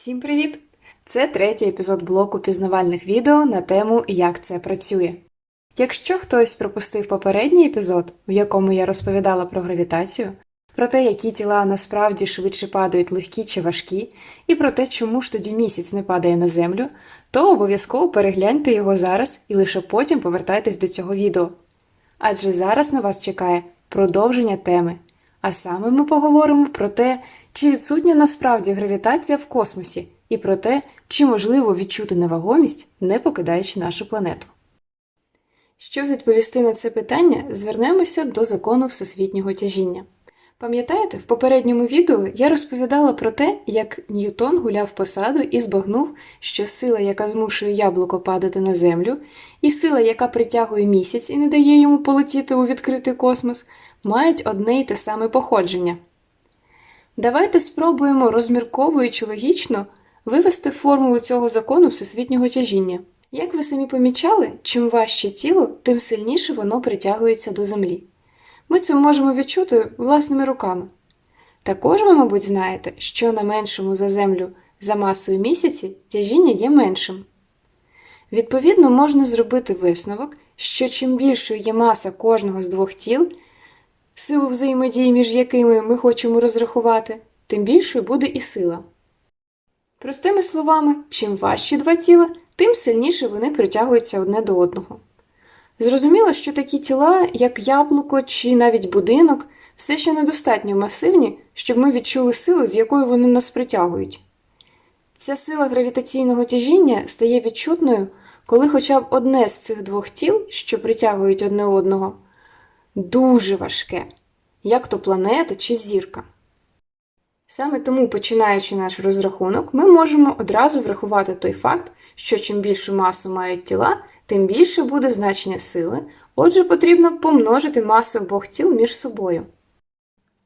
Всім привіт! Це третій епізод блоку пізнавальних відео на тему Як це працює. Якщо хтось пропустив попередній епізод, в якому я розповідала про гравітацію, про те, які тіла насправді швидше падають легкі чи важкі, і про те, чому ж тоді місяць не падає на землю, то обов'язково перегляньте його зараз і лише потім повертайтесь до цього відео. Адже зараз на вас чекає продовження теми. А саме ми поговоримо про те, чи відсутня насправді гравітація в космосі, і про те, чи можливо відчути невагомість, не покидаючи нашу планету. Щоб відповісти на це питання, звернемося до закону всесвітнього тяжіння. Пам'ятаєте, в попередньому відео я розповідала про те, як Ньютон гуляв по саду і збагнув, що сила, яка змушує яблуко падати на землю, і сила, яка притягує місяць і не дає йому полетіти у відкритий космос, мають одне й те саме походження. Давайте спробуємо, розмірковуючи логічно, вивести формулу цього закону всесвітнього тяжіння. Як ви самі помічали, чим важче тіло, тим сильніше воно притягується до землі. Ми це можемо відчути власними руками. Також ви, мабуть, знаєте, що на меншому за землю за масою місяці тяжіння є меншим. Відповідно, можна зробити висновок, що чим більшою є маса кожного з двох тіл, силу взаємодії, між якими ми хочемо розрахувати, тим більшою буде і сила. Простими словами, чим важчі два тіла, тим сильніше вони притягуються одне до одного. Зрозуміло, що такі тіла, як яблуко чи навіть будинок, все ще недостатньо масивні, щоб ми відчули силу, з якою вони нас притягують. Ця сила гравітаційного тяжіння стає відчутною, коли хоча б одне з цих двох тіл, що притягують одне одного, дуже важке, як то планета чи зірка. Саме тому, починаючи наш розрахунок, ми можемо одразу врахувати той факт, що чим більшу масу мають тіла, тим більше буде значення сили, отже, потрібно помножити масу обох тіл між собою.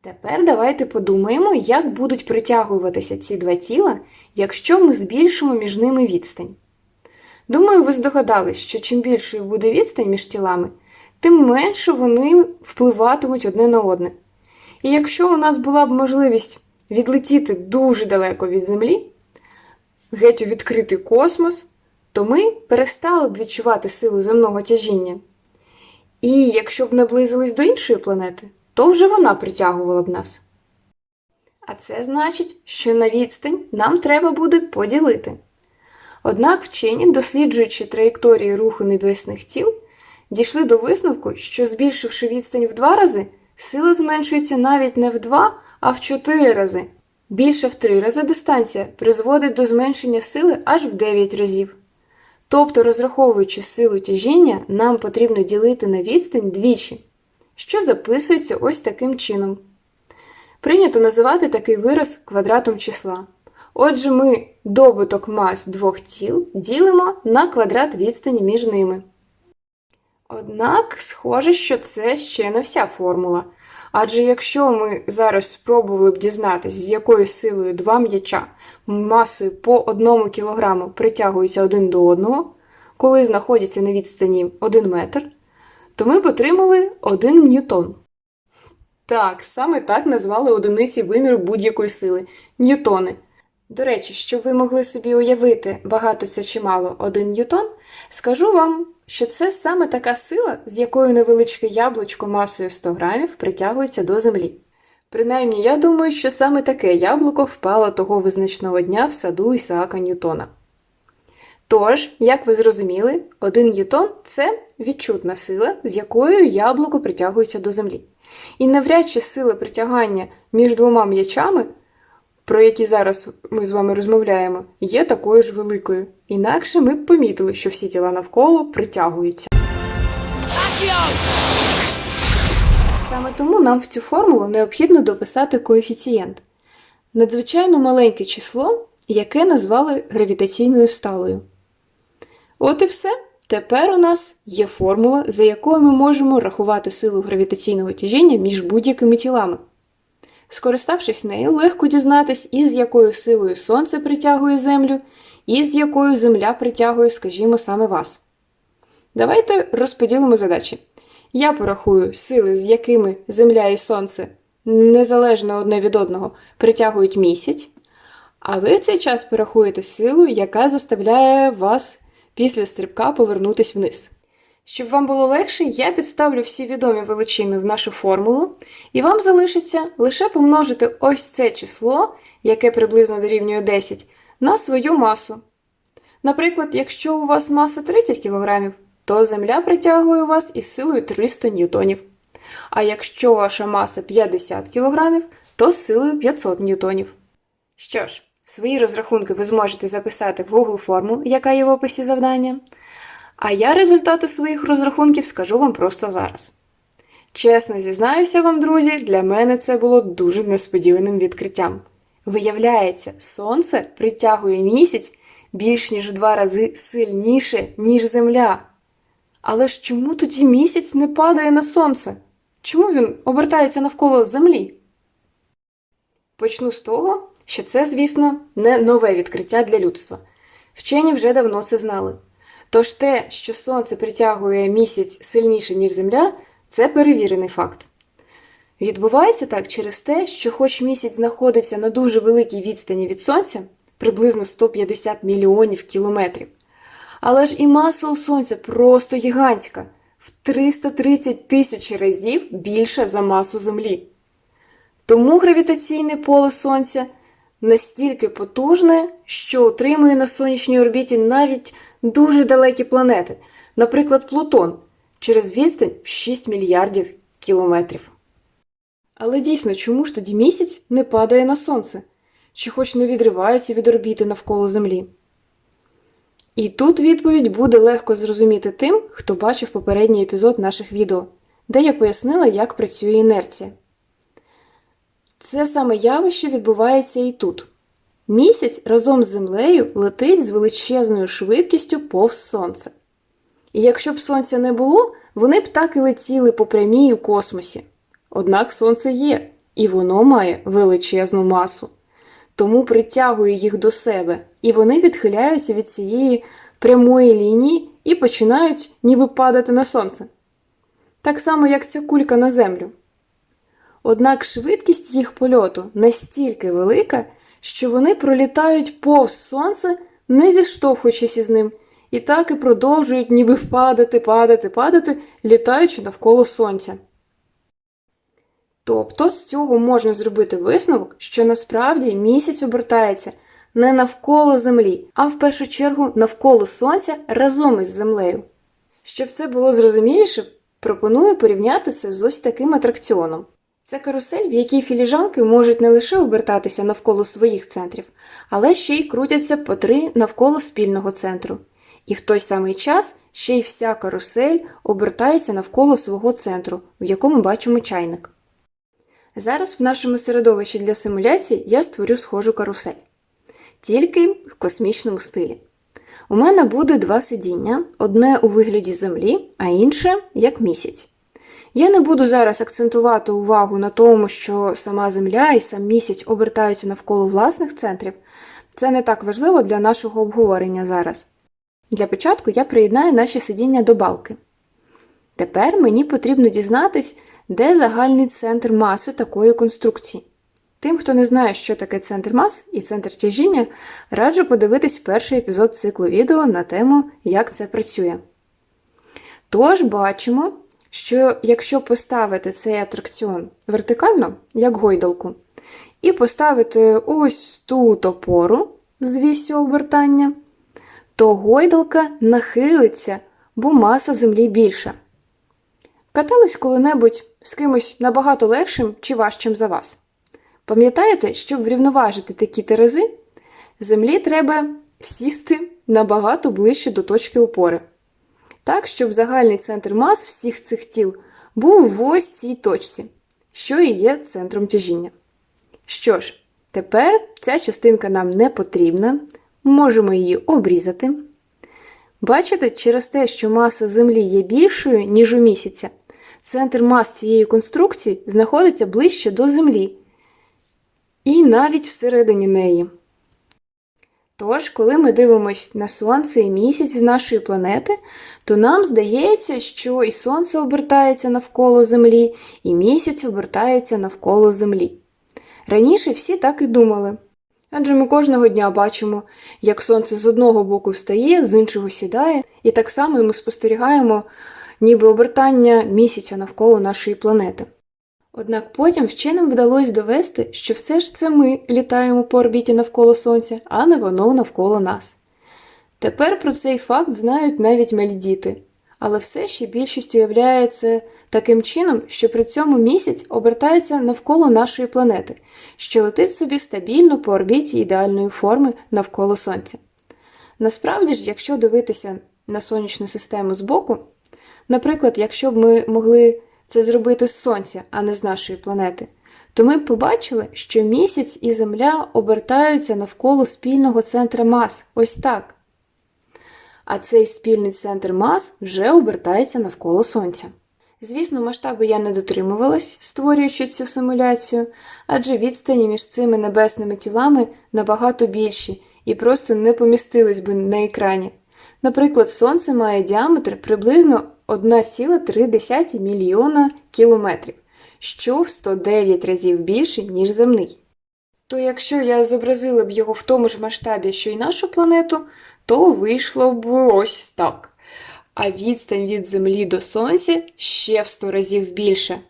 Тепер давайте подумаємо, як будуть притягуватися ці два тіла, якщо ми збільшимо між ними відстань. Думаю, ви здогадались, що чим більшою буде відстань між тілами, тим менше вони впливатимуть одне на одне. І якщо у нас була б можливість відлетіти дуже далеко від Землі, геть у відкритий космос, то ми перестали б відчувати силу земного тяжіння. І якщо б наблизились до іншої планети, то вже вона притягувала б нас. А це значить, що на відстань нам треба буде поділити. Однак вчені, досліджуючи траєкторії руху небесних тіл, дійшли до висновку, що збільшивши відстань в два рази, сила зменшується навіть не в два, а в чотири рази. Більше в три рази дистанція призводить до зменшення сили аж в 9 разів. Тобто, розраховуючи силу тяжіння, нам потрібно ділити на відстань двічі, що записується ось таким чином. Прийнято називати такий вираз квадратом числа. Отже, ми добуток мас двох тіл ділимо на квадрат відстані між ними. Однак, схоже, що це ще не вся формула. Адже якщо ми зараз спробували б дізнатися, з якою силою два м'яча масою по 1 кг притягуються один до одного, коли знаходяться на відстані 1 метр, то ми б отримали 1 ньютон. Так, саме так назвали одиниці виміру будь-якої сили ньютони. До речі, щоб ви могли собі уявити, багато це чи мало 1 ньютон, скажу вам, що це саме така сила, з якою невеличке яблучко масою 100 грамів притягується до землі. Принаймні, я думаю, що саме таке яблуко впало того визначного дня в саду Ісаака Ньютона. Тож, як ви зрозуміли, 1 ньютон це відчутна сила, з якою яблуко притягується до землі. І навряд чи сила притягання між двома м'ячами, про які зараз ми з вами розмовляємо, є такою ж великою. Інакше ми б помітили, що всі тіла навколо притягуються. Саме тому нам в цю формулу необхідно дописати коефіцієнт надзвичайно маленьке число, яке назвали гравітаційною сталою. От і все. Тепер у нас є формула, за якою ми можемо рахувати силу гравітаційного тяжіння між будь-якими тілами. Скориставшись нею, легко дізнатись, із якою силою Сонце притягує Землю, і з якою Земля притягує, скажімо, саме вас. Давайте розподілимо задачі. Я порахую сили, з якими Земля і Сонце незалежно одне від одного притягують місяць, А ви в цей час порахуєте силу, яка заставляє вас після стрибка повернутись вниз. Щоб вам було легше, я підставлю всі відомі величини в нашу формулу, і вам залишиться лише помножити ось це число, яке приблизно дорівнює 10, на свою масу. Наприклад, якщо у вас маса 30 кг, то Земля притягує вас із силою 300 ньютонів. А якщо ваша маса 50 кг, то з силою 500 ньютонів. Що ж, свої розрахунки ви зможете записати в Google форму, яка є в описі завдання. А я результати своїх розрахунків скажу вам просто зараз. Чесно зізнаюся вам, друзі, для мене це було дуже несподіваним відкриттям. Виявляється, сонце притягує місяць більш ніж в два рази сильніше, ніж Земля. Але ж чому тоді місяць не падає на сонце? Чому він обертається навколо Землі? Почну з того, що це, звісно, не нове відкриття для людства. Вчені вже давно це знали. Тож те, що Сонце притягує місяць сильніше, ніж Земля, це перевірений факт. Відбувається так через те, що хоч місяць знаходиться на дуже великій відстані від Сонця, приблизно 150 мільйонів кілометрів, але ж і маса у Сонця просто гігантська, в 330 тисяч разів більша за масу Землі. Тому гравітаційне поле Сонця настільки потужне, що утримує на сонячній орбіті навіть дуже далекі планети, наприклад, Плутон, через відстань в 6 мільярдів кілометрів. Але дійсно, чому ж тоді місяць не падає на сонце, чи хоч не відривається від орбіти навколо Землі? І тут відповідь буде легко зрозуміти тим, хто бачив попередній епізод наших відео, де я пояснила, як працює інерція. Це саме явище відбувається і тут. Місяць разом з Землею летить з величезною швидкістю повз Сонце. І якщо б сонця не було, вони б так і летіли по прямій у космосі. Однак Сонце є, і воно має величезну масу. Тому притягує їх до себе, і вони відхиляються від цієї прямої лінії і починають ніби падати на сонце. Так само, як ця кулька на землю. Однак швидкість їх польоту настільки велика, що вони пролітають повз сонце, не зіштовхуючись із ним, і так і продовжують ніби падати, падати, падати, літаючи навколо сонця. Тобто з цього можна зробити висновок, що насправді місяць обертається не навколо Землі, а в першу чергу навколо Сонця разом із Землею. Щоб це було зрозуміліше, пропоную порівняти це з ось таким атракціоном. Це карусель, в якій філіжанки можуть не лише обертатися навколо своїх центрів, але ще й крутяться по три навколо спільного центру. І в той самий час ще й вся карусель обертається навколо свого центру, в якому бачимо чайник. Зараз в нашому середовищі для симуляцій я створю схожу карусель, тільки в космічному стилі. У мене буде два сидіння: одне у вигляді Землі, а інше як місяць. Я не буду зараз акцентувати увагу на тому, що сама Земля і сам місяць обертаються навколо власних центрів. Це не так важливо для нашого обговорення зараз. Для початку я приєднаю наші сидіння до балки. Тепер мені потрібно дізнатись, де загальний центр маси такої конструкції. Тим, хто не знає, що таке центр мас і центр тяжіння, раджу подивитись перший епізод циклу відео на тему, як це працює. Тож бачимо, що якщо поставити цей атракціон вертикально, як гойдалку, і поставити ось тут опору з вісю обертання, то гойдалка нахилиться, бо маса землі більша. Катались коли-небудь з кимось набагато легшим чи важчим за вас. Пам'ятаєте, щоб врівноважити такі терези, землі треба сісти набагато ближче до точки опори. Так, щоб загальний центр мас всіх цих тіл був в ось цій точці, що і є центром тяжіння. Що ж, тепер ця частинка нам не потрібна, можемо її обрізати. Бачите, через те, що маса Землі є більшою, ніж у місяця, центр мас цієї конструкції знаходиться ближче до Землі і навіть всередині неї. Тож, коли ми дивимося на Сонце і місяць з нашої планети, то нам здається, що і Сонце обертається навколо Землі, і місяць обертається навколо Землі. Раніше всі так і думали. Адже ми кожного дня бачимо, як сонце з одного боку встає, з іншого сідає, і так само ми спостерігаємо ніби обертання місяця навколо нашої планети. Однак потім вченим вдалося довести, що все ж це ми літаємо по орбіті навколо Сонця, а не воно навколо нас. Тепер про цей факт знають навіть малі діти, але все ще більшість уявляє це таким чином, що при цьому місяць обертається навколо нашої планети, що летить собі стабільно по орбіті ідеальної форми навколо Сонця. Насправді ж, якщо дивитися на сонячну систему збоку, наприклад, якщо б ми могли це зробити з Сонця, а не з нашої планети, то ми побачили, що місяць і Земля обертаються навколо спільного центра мас. Ось так. А цей спільний центр мас вже обертається навколо Сонця. Звісно, масштаби я не дотримувалась, створюючи цю симуляцію, адже відстані між цими небесними тілами набагато більші і просто не помістились би на екрані. Наприклад, Сонце має діаметр приблизно 1,3 мільйона кілометрів, що в 109 разів більше, ніж земний. То якщо я зобразила б його в тому ж масштабі, що й нашу планету, то вийшло б ось так. А відстань від Землі до Сонця ще в 100 разів більше.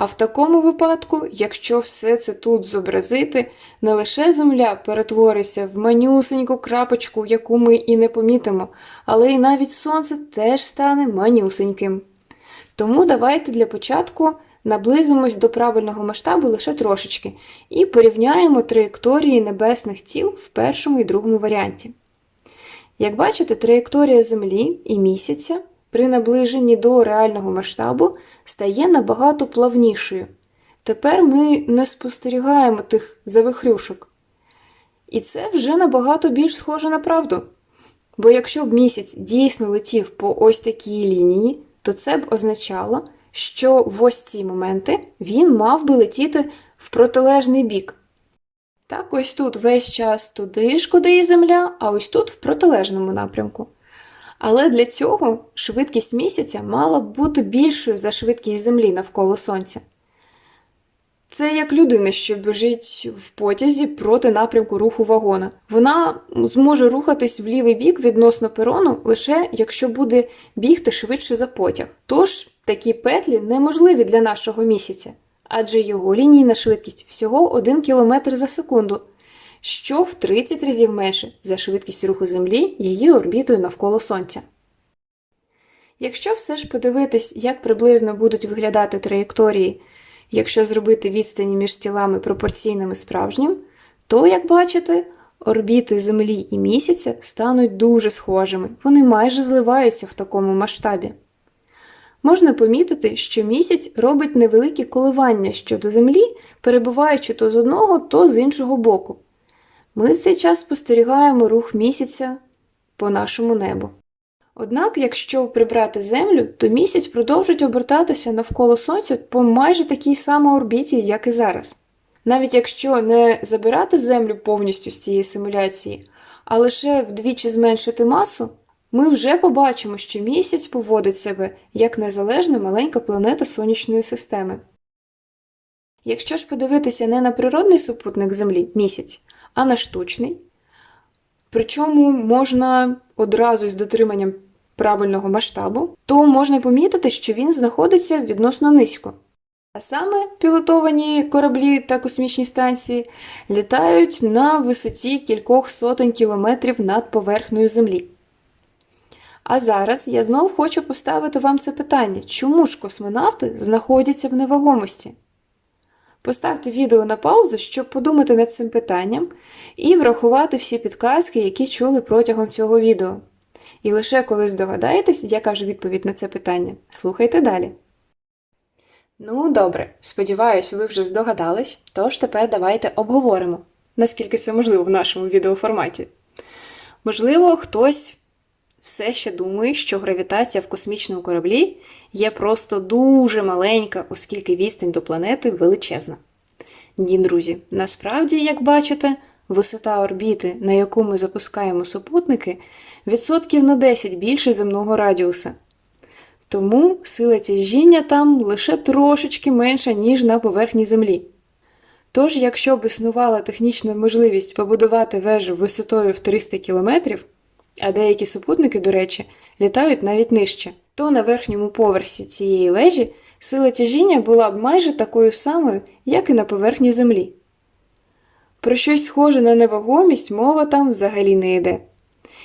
А в такому випадку, якщо все це тут зобразити, не лише Земля перетвориться в манюсеньку крапочку, яку ми і не помітимо, але й навіть Сонце теж стане манюсеньким. Тому давайте для початку наблизимось до правильного масштабу лише трошечки і порівняємо траєкторії небесних тіл в першому і другому варіанті. Як бачите, траєкторія Землі і місяця при наближенні до реального масштабу стає набагато плавнішою. Тепер ми не спостерігаємо тих завихрюшок. І це вже набагато більш схоже на правду. Бо якщо б місяць дійсно летів по ось такій лінії, то це б означало, що в ось ці моменти він мав би летіти в протилежний бік. Так, ось тут весь час туди ж, куди і Земля, а ось тут в протилежному напрямку. Але для цього швидкість місяця мала б бути більшою за швидкість Землі навколо Сонця. Це як людина, що біжить в потязі проти напрямку руху вагона. Вона зможе рухатись в лівий бік відносно перону лише якщо буде бігти швидше за потяг. Тож такі петлі неможливі для нашого місяця, адже його лінійна швидкість всього 1 км за секунду, що в 30 разів менше за швидкість руху Землі її орбітою навколо Сонця. Якщо все ж подивитись, як приблизно будуть виглядати траєкторії, якщо зробити відстані між тілами пропорційними справжнім, то, як бачите, орбіти Землі і місяця стануть дуже схожими, вони майже зливаються в такому масштабі. Можна помітити, що місяць робить невеликі коливання щодо Землі, перебуваючи то з одного, то з іншого боку. Ми в цей час спостерігаємо рух місяця по нашому небу. Однак, якщо прибрати Землю, то місяць продовжить обертатися навколо Сонця по майже такій самій орбіті, як і зараз. Навіть якщо не забирати Землю повністю з цієї симуляції, а лише вдвічі зменшити масу, ми вже побачимо, що місяць поводить себе як незалежна маленька планета сонячної системи. Якщо ж подивитися не на природний супутник Землі місяць, а на штучний, причому можна одразу з дотриманням правильного масштабу, то можна помітити, що він знаходиться відносно низько. А саме пілотовані кораблі та космічні станції літають на висоті кількох сотень кілометрів над поверхнею Землі. А зараз я знов хочу поставити вам це питання, чому ж космонавти знаходяться в невагомості? Поставте відео на паузу, щоб подумати над цим питанням і врахувати всі підказки, які чули протягом цього відео. І лише коли здогадаєтесь, яка ж відповідь на це питання, слухайте далі. Ну, добре, сподіваюсь, ви вже здогадались, тож тепер давайте обговоримо, наскільки це можливо в нашому відеоформаті. Можливо, хтось все ще думає, що гравітація в космічному кораблі є просто дуже маленька, оскільки відстань до планети величезна. Ні, друзі, насправді, як бачите, висота орбіти, на яку ми запускаємо супутники, відсотків на 10 більше земного радіуса. Тому сила тяжіння там лише трошечки менша, ніж на поверхні Землі. Тож, якщо б існувала технічна можливість побудувати вежу висотою в 300 км, а деякі супутники, до речі, літають навіть нижче, то на верхньому поверсі цієї вежі сила тяжіння була б майже такою самою, як і на поверхні Землі. Про щось схоже на невагомість мова там взагалі не йде.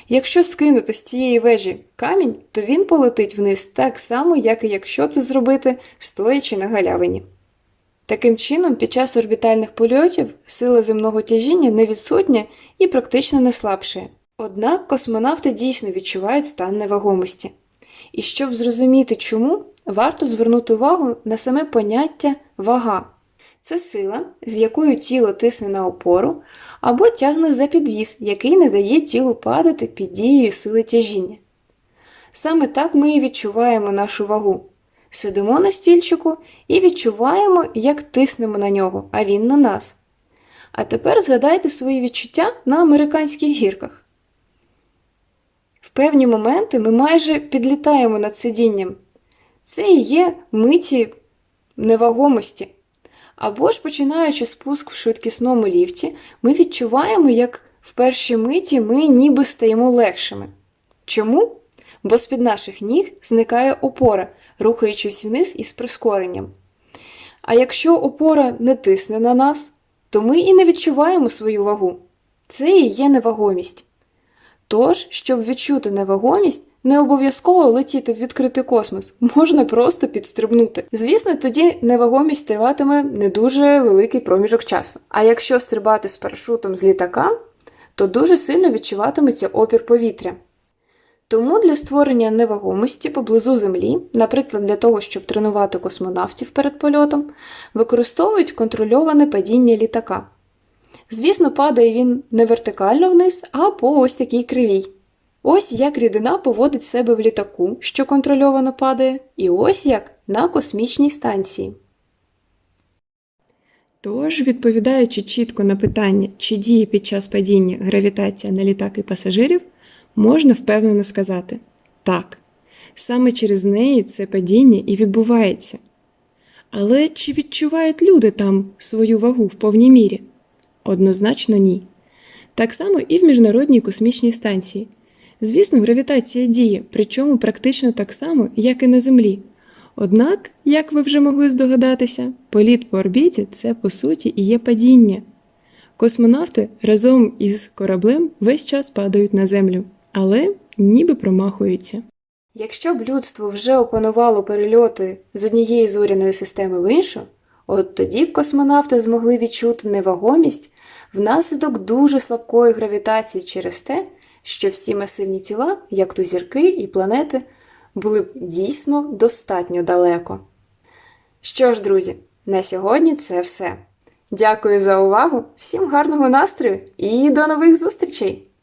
Якщо скинути з цієї вежі камінь, то він полетить вниз так само, як і якщо це зробити стоячи на галявині. Таким чином, під час орбітальних польотів сила земного тяжіння не відсутня і практично не слабшає. Однак космонавти дійсно відчувають стан невагомості. І щоб зрозуміти чому, варто звернути увагу на саме поняття вага. Це сила, з якою тіло тисне на опору або тягне за підвіз, який не дає тілу падати під дією сили тяжіння. Саме так ми і відчуваємо нашу вагу. Сидимо на стільчику і відчуваємо, як тиснемо на нього, а він на нас. А тепер згадайте свої відчуття на американських гірках. Певні моменти ми майже підлітаємо над сидінням. Це і є миті невагомості. Або ж починаючи спуск в швидкісному ліфті, ми відчуваємо, як в першій миті ми ніби стаємо легшими. Чому? Бо з-під наших ніг зникає опора, рухаючись вниз із прискоренням. А якщо опора не тисне на нас, то ми і не відчуваємо свою вагу. Це і є невагомість. Тож, щоб відчути невагомість, не обов'язково летіти в відкритий космос, можна просто підстрибнути. Звісно, тоді невагомість триватиме не дуже великий проміжок часу. А якщо стрибати з парашутом з літака, то дуже сильно відчуватиметься опір повітря. Тому для створення невагомості поблизу Землі, наприклад, для того, щоб тренувати космонавтів перед польотом, використовують контрольоване падіння літака. Звісно, падає він не вертикально вниз, а по ось такій кривій. Ось як рідина поводить себе в літаку, що контрольовано падає, і ось як на космічній станції. Тож, відповідаючи чітко на питання, чи діє під час падіння гравітація на літак і пасажирів, можна впевнено сказати так. Саме через неї це падіння і відбувається. Але чи відчувають люди там свою вагу в повній мірі? Однозначно ні. Так само і в Міжнародній космічній станції. Звісно, гравітація діє, причому практично так само, як і на Землі. Однак, як ви вже могли здогадатися, політ по орбіті це по суті і є падіння. Космонавти разом із кораблем весь час падають на землю, але ніби промахуються. Якщо б людство вже опанувало перельоти з однієї зоряної системи в іншу, от тоді б космонавти змогли відчути невагомість внаслідок дуже слабкої гравітації через те, що всі масивні тіла, як то зірки і планети, були б дійсно достатньо далеко. Що ж, друзі, на сьогодні це все. Дякую за увагу, всім гарного настрою і до нових зустрічей!